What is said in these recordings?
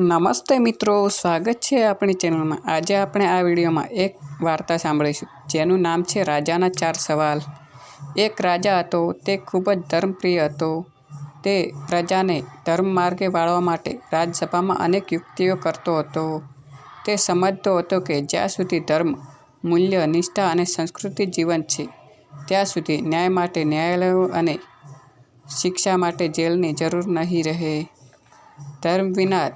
નમસ્તે મિત્રો, સ્વાગત છે આપણી ચેનલમાં. આજે આપણે આ વિડીયોમાં એક વાર્તા સાંભળીશું, જેનું નામ છે રાજાના ચાર સવાલ. એક રાજા હતો, તે ખૂબ જ ધર્મપ્રિય હતો. તે પ્રજાને ધર્મ માર્ગે વાળવા માટે રાજસભામાં અનેક યુક્તિઓ કરતો હતો. તે સમજતો હતો કે જ્યાં સુધી ધર્મ, મૂલ્ય, નિષ્ઠા અને સંસ્કૃતિ જીવંત છે, ત્યાં સુધી ન્યાય માટે ન્યાયાલયો અને શિક્ષા માટે જેલની જરૂર નહીં રહે. ધર્મ વિના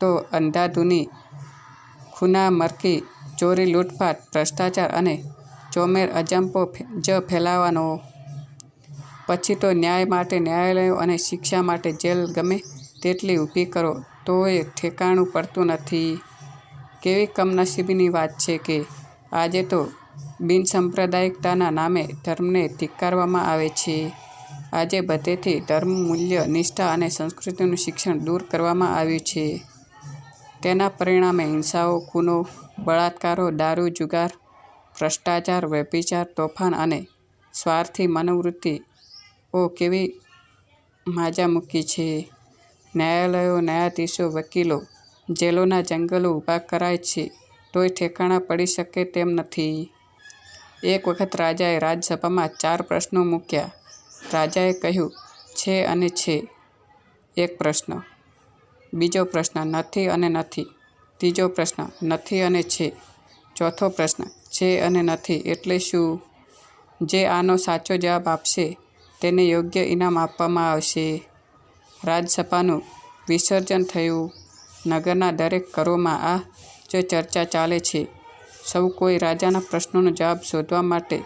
તો અંધાધૂની ખૂના મરકી ચોરી, લૂંટફાટ, ભ્રષ્ટાચાર અને ચોમેર અજંપો જ ફેલાવાનો. પછી તો ન્યાય માટે ન્યાયાલયો અને શિક્ષા માટે જેલ ગમે તેટલી ઊભી કરો તો એ ઠેકાણું પડતું નથી. કેવી કમનસીબીની વાત છે કે, આજે તો બિનસાંપ્રદાયિકતાના નામે ધર્મને ધિક્કારવામાં આવે છે. આજે બધેથી ધર્મ, મૂલ્ય, નિષ્ઠા અને સંસ્કૃતિનું શિક્ષણ દૂર કરવામાં આવ્યું છે. તેના પરિણામે હિંસાઓ, ખૂનો, બળાત્કારો, દારૂ, જુગાર, ભ્રષ્ટાચાર, વ્યભિચાર, તોફાન અને સ્વાર્થી મનોવૃત્તિઓ કેવી માજા મૂકી છે. ન્યાયાલયો, ન્યાયાધીશો, વકીલો જેલોના જંગલો ઊભા કરાય છે તોય ઠેકાણા પડી શકે તેમ નથી. એક વખત રાજાએ રાજ્યસભામાં ચાર પ્રશ્નો મૂક્યા. રાજાએ કહ્યું, છે અને છે. એક પ્રશ્ન. બીજો પ્રશ્ન, નથી અને નથી. ત્રીજો પ્રશ્ન, નથી અને છે. ચોથો પ્રશ્ન, છે અને નથી. એટલે શું? જે આનો સાચો જવાબ આપશે, તેને યોગ્ય ઇનામ આપવામાં આવશે. રાજસભાનું વિસર્જન થયું. નગરના દરેક ઘરોમાં આ જે ચર્ચા ચાલે છે. સૌ કોઈ રાજાના પ્રશ્નોનો જવાબ શોધવા માટે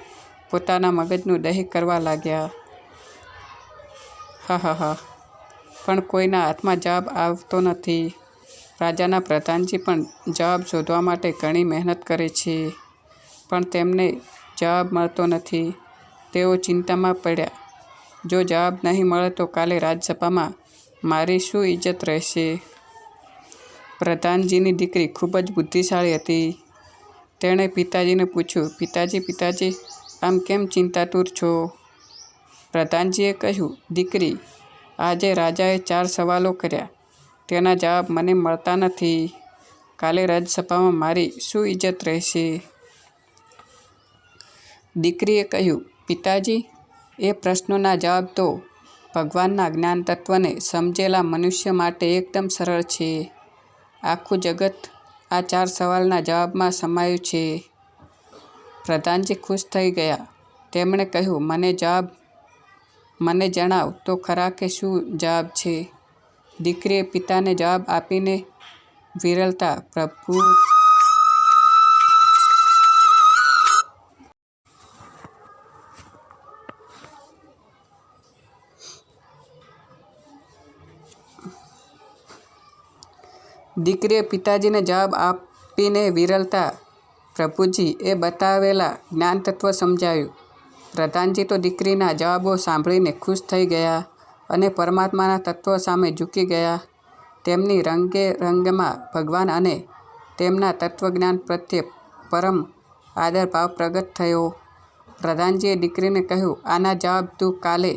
પોતાના મગજનું દહીં કરવા લાગ્યા. હા હા હા. પણ કોઈના હાથમાં જવાબ આવતો નથી. રાજાના પ્રધાનજી પણ જવાબ શોધવા માટે ઘણી મહેનત કરે છે, પણ તેમને જવાબ મળતો નથી. તેઓ ચિંતામાં પડ્યા. જો જવાબ નહીં મળે તો કાલે રાજ્યસભામાં મારી શું ઇજ્જત રહેશે? પ્રધાનજીની દીકરી ખૂબ જ બુદ્ધિશાળી હતી. તેણે પિતાજીને પૂછ્યું, પિતાજી પિતાજી, આમ કેમ ચિંતાતુર છો? પ્રધાનજીએ કહ્યું, દીકરી, આજે રાજાએ ચાર સવાલો કર્યા. તેના જવાબ મને મળતા નથી. કાલે રાજસભામાં મારી શું ઇજ્જત રહેશે? દીકરીએ કહ્યું, પિતાજી, એ પ્રશ્નોના જવાબ તો ભગવાનના જ્ઞાન તત્વને સમજેલા મનુષ્ય માટે એકદમ સરળ છે. આખું જગત આ ચાર સવાલના જવાબમાં સમાયું છે. પ્રધાનજી ખુશ થઈ ગયા. તેમણે કહ્યું, મને જવાબ મને જણાવ, તો ખરા કે શું જવાબ છે? દીકરીએ પિતાને જવાબ આપીને વિરલતા પ્રભુ દીકરીએ પિતાજીને જવાબ આપીને વિરલતા પ્રભુજી એ બતાવેલા જ્ઞાન તત્વ સમજાવ્યું પ્રધાનજી તો દીકરીના જવાબો સાંભળીને ખુશ થઈ ગયા અને પરમાત્માના તત્વ સામે ઝૂકી ગયા. તેમની રંગે રંગમાં ભગવાન અને તેમના તત્વજ્ઞાન પ્રત્યે પરમ આદરભાવ પ્રગટ થયો. પ્રધાનજીએ દીકરીને કહ્યું, આના જવાબ તું કાલે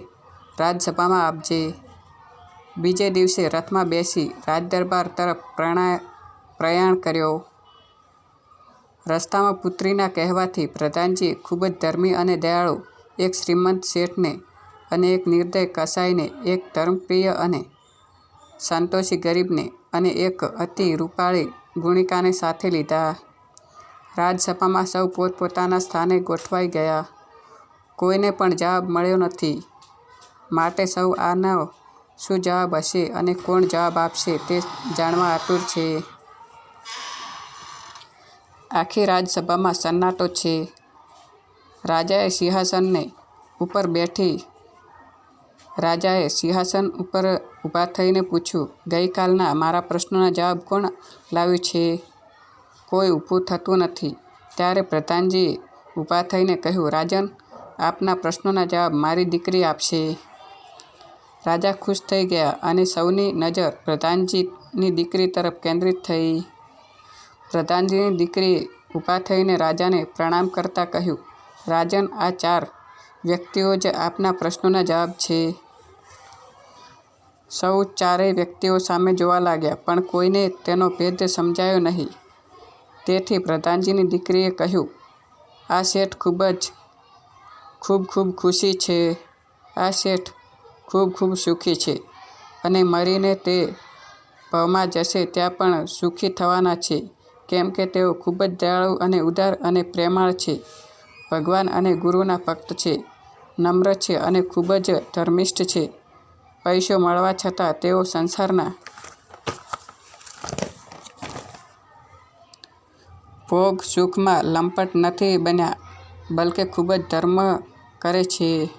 રાજસભામાં આપજે. બીજે દિવસે રથમાં બેસી રાજદરબાર તરફ પ્રણા, પ્રયાણ કર્યો. રસ્તામાં પુત્રીના કહેવાથી પ્રધાનજી ખૂબ જ ધર્મી અને દયાળુ. એક શ્રીમંત શેઠને અને એક નિર્દય કસાઈને, એક ધર્મપ્રિય અને સંતોષી ગરીબને અને એક અતિ રૂપાળી ગુણિકાને સાથે લીધા. રાજસભામાં સૌ પોતપોતાના સ્થાને ગોઠવાઈ ગયા. કોઈને પણ જવાબ મળ્યો નથી. માટે સૌ આનો શું જવાબ હશે અને કોણ જવાબ આપશે તે જાણવા આતુર છે. આખી રાજસભામાં સન્નાટો છે. રાજાએ સિંહાસનને ઉપર બેઠી રાજાએ સિંહાસન ઉપર ઊભા થઈને પૂછ્યું, ગઈકાલના મારા પ્રશ્નોના જવાબ કોણ લાવ્યું છે? કોઈ ઊભું થતું નથી. ત્યારે પ્રધાનજીએ ઊભા થઈને કહ્યું, રાજન, આપના પ્રશ્નોના જવાબ મારી દીકરી આપશે. રાજા ખુશ થઈ ગયા અને સૌની નજર પ્રધાનજીની દીકરી તરફ કેન્દ્રિત થઈ. પ્રધાનજીની દીકરીએ ઊભા થઈને રાજાને પ્રણામ કરતાં કહ્યું, રાજન, આ ચાર વ્યક્તિઓ જ આપના પ્રશ્નોના જવાબ છે, સૌ ચારેય વ્યક્તિઓ સામે જોવા લાગ્યા, પણ કોઈને તેનો ભેદ સમજાયો નહીં. તેથી પ્રધાનજીની દીકરીએ કહ્યું, આ શેઠ ખૂબ જ, ખૂબ ખૂબ ખુશી છે. આ શેઠ ખૂબ ખૂબ સુખી છે અને મરીને તે ભવમાં જશે, ત્યાં પણ સુખી થવાના છે. કેમ કે તેઓ ખૂબ જ દયાળુ અને ઉદાર અને પ્રેમાળ છે. ભગવાન અને ગુરુના ભક્ત છે, નમ્ર છે અને ખૂબ જ ધર્મિષ્ઠ છે. પૈસો મળવા છતાં તેઓ સંસારના ભોગ સુખમાં લંપટ નથી બન્યા, બલકે ખૂબ જ ધર્મ કરે છે.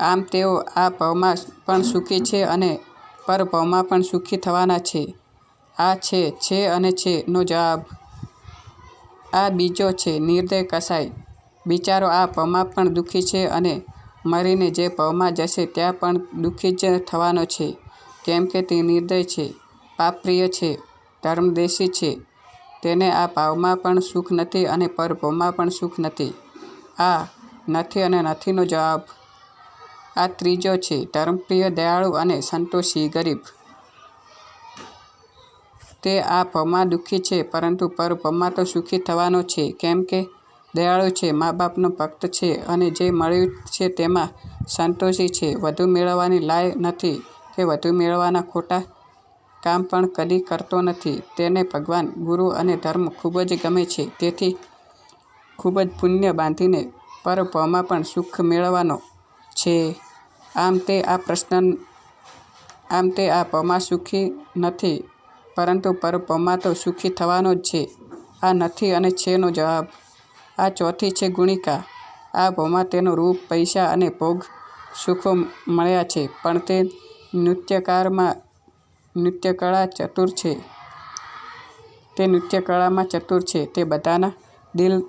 આમ તેઓ આ ભવમાં પણ સુખી છે અને પરભાવમાં પણ સુખી થવાના છે. આ છે છે અને છે નો જવાબ. આ બીજો છે, નિર્દય કસાય બિચારો આ પમાં પણ દુઃખી છે અને મરીને જે પવમાં જશે ત્યાં પણ દુઃખી જ થવાનો છે. કેમ કે તે નિર્દય છે, પાપપ્રિય છે, ધર્મદેશી છે. તેને આ પાવમાં પણ સુખ નથી અને પરભવમાં પણ સુખ નથી. આ નથી અને નથીનો જવાબ. આ ત્રીજો છે, ધર્મપ્રિય, દયાળુ અને સંતોષી, ગરીબ. તે આ ભવમાં દુઃખી છે, પરંતુ પરભવમાં તો સુખી થવાનો છે. કેમ કે દયાળુ છે મા બાપનો ભક્ત છે અને જે મળ્યું છે તેમાં સંતોષી છે. વધુ મેળવવાની લાય નથી કે વધુ મેળવવાના ખોટા કામ પણ કદી કરતો નથી. તેને ભગવાન, ગુરુ અને ધર્મ ખૂબ જ ગમે છે. તેથી ખૂબ જ પુણ્ય બાંધીને પરભવમાં પણ સુખ મેળવવાનો છે. આમ તે આ પ્રશ્ન, આમ તે આ પમા સુખી નથી. પરંતુ પરભવમાં તો સુખી થવાનો જ છે. આ નથી અને છેનો જવાબ. આ ચોથી છે ગુણિકા. આ ભોમાં તેનો રૂપ, પૈસા અને ભોગ સુખો મળ્યા છે, પણ તે નૃત્યકારમાં નૃત્યકળા ચતુર છે. તે નૃત્યકળામાં ચતુર છે. તે બધાના દિલ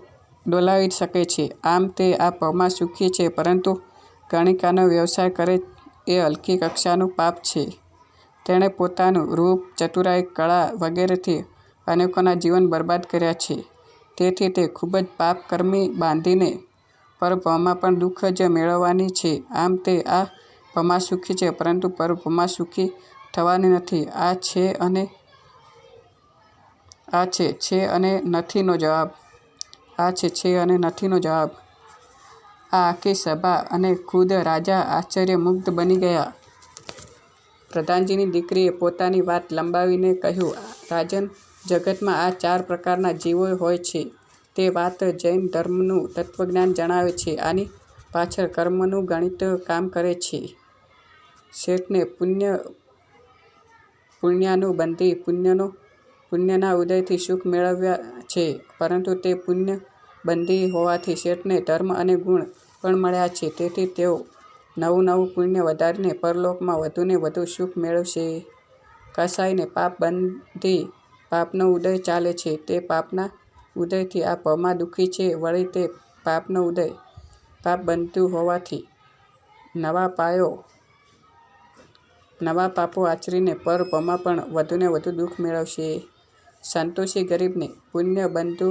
ડોલાવી શકે છે. આમ તે આ પમાં સુખી છે, પરંતુ ગણિકાનો વ્યવસાય કરે એ હલકી કક્ષાનું પાપ છે. તેણે પોતાનું રૂપ, ચતુરાઈ, કળા વગેરેથી અનેકોના જીવન બરબાદ કર્યા છે. તેથી તે ખૂબ જ પાપકર્મી બાંધીને પરભવમાં પણ દુઃખ જ મેળવવાની છે. આમ તે આ ભમા સુખી છે, પરંતુ પરભમાં સુખી થવાની નથી. આ છે અને આ છે છે અને નથીનો જવાબ. આ છે છે અને નથીનો જવાબ. આ આખી સભા અને ખુદ રાજા આશ્ચર્યમુગ્ધ બની ગયા. પ્રધાનજીની દીકરીએ પોતાની વાત લંબાવીને કહ્યું, રાજન, જગતમાં આ ચાર પ્રકારના જીવો હોય છે. તે વાત જૈન ધર્મનું તત્વજ્ઞાન જણાવે છે. આની પાછળ કર્મનું ગણિત કામ કરે છે. શેઠને પુણ્ય પુણ્યાનું બંધી પુણ્યનો, પુણ્યના ઉદયથી સુખ મેળવ્યા છે, પરંતુ તે પુણ્ય બંધી હોવાથી શેઠને ધર્મ અને ગુણ પણ મળ્યા છે. તેથી તેઓ નવું નવું પુણ્ય વધારીને પરલોકમાં વધુને વધુ સુખ મેળવશે. કસાઈને પાપ બંધી પાપનો ઉદય ચાલે છે. તે પાપના ઉદયથી આ ભવમાં દુઃખી છે. વળી તે પાપનો ઉદય પાપ બનતું હોવાથી નવા પાયો, નવા પાપો આચરીને પરભવમાં પણ વધુને વધુ દુઃખ મેળવશે. સંતોષી ગરીબને પુણ્ય બંધુ,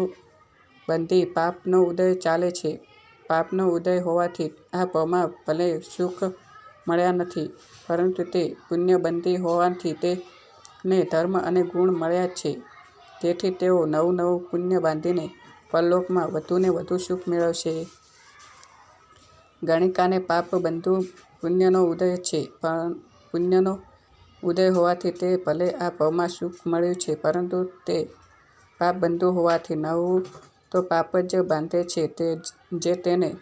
બંધી પાપનો ઉદય ચાલે છે. પાપનો ઉદય હોવાથી આ ભવમાં ભલે સુખ મળ્યા નથી, પરંતુ તે પુણ્યબંધી હોવાથી તેને ધર્મ અને ગુણ મળ્યા છે. તેથી તેઓ નવું નવું પુણ્ય બાંધીને પરલોકમાં વધુને વધુ સુખ મેળવશે. ગણિકાને પાપ બંધુ પુણ્યનો ઉદય છે, પણ પુણ્યનો ઉદય હોવાથી તે ભલે આ ભવમાં સુખ મળ્યું છે, પરંતુ તે પાપ બંધુ હોવાથી નવું તો પાપ જ બાંધે છે તે જે તેને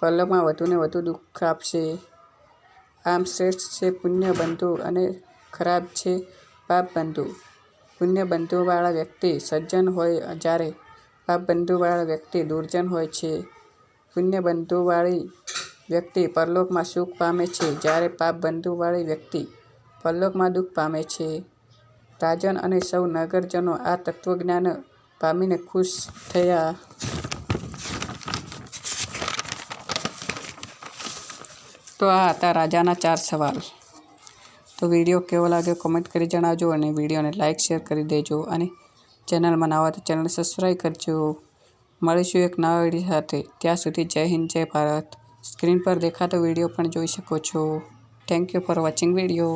પલ્લવમાં વધુને વધુ દુઃખ આપશે. આમ શ્રેષ્ઠ છે પુણ્ય બંધુ અને ખરાબ છે પાપ બંધુ. પુણ્ય બંધુવાળા વ્યક્તિ સજ્જન હોય જ્યારે પાપ બંધુવાળા વ્યક્તિ દુર્જન હોય છે. પુણ્ય બંધુવાળી વ્યક્તિ પરલોકમાં સુખ પામે છે જ્યારે પાપ બંધુવાળી વ્યક્તિ પરલોકમાં દુઃખ પામે છે. રાજન અને સૌ નગરજનો આ તત્વજ્ઞાન પામીને ખુશ થયા તો આ હતા રાજાના ચાર સવાલ. તો વીડિયો કેવો લાગ્યો કોમેન્ટ કરી જણાવજો અને વિડીયોને લાઇક શેર કરી દેજો અને ચેનલમાં નવા તો ચેનલ સબસ્ક્રાઈબ કરજો. મળીશું એક નવા વીડિયો સાથે. ત્યાં સુધી જય હિન્દ, જય ભારત. સ્ક્રીન પર દેખાતો વીડિયો પણ જોઈ શકો છો. Thank you for watching video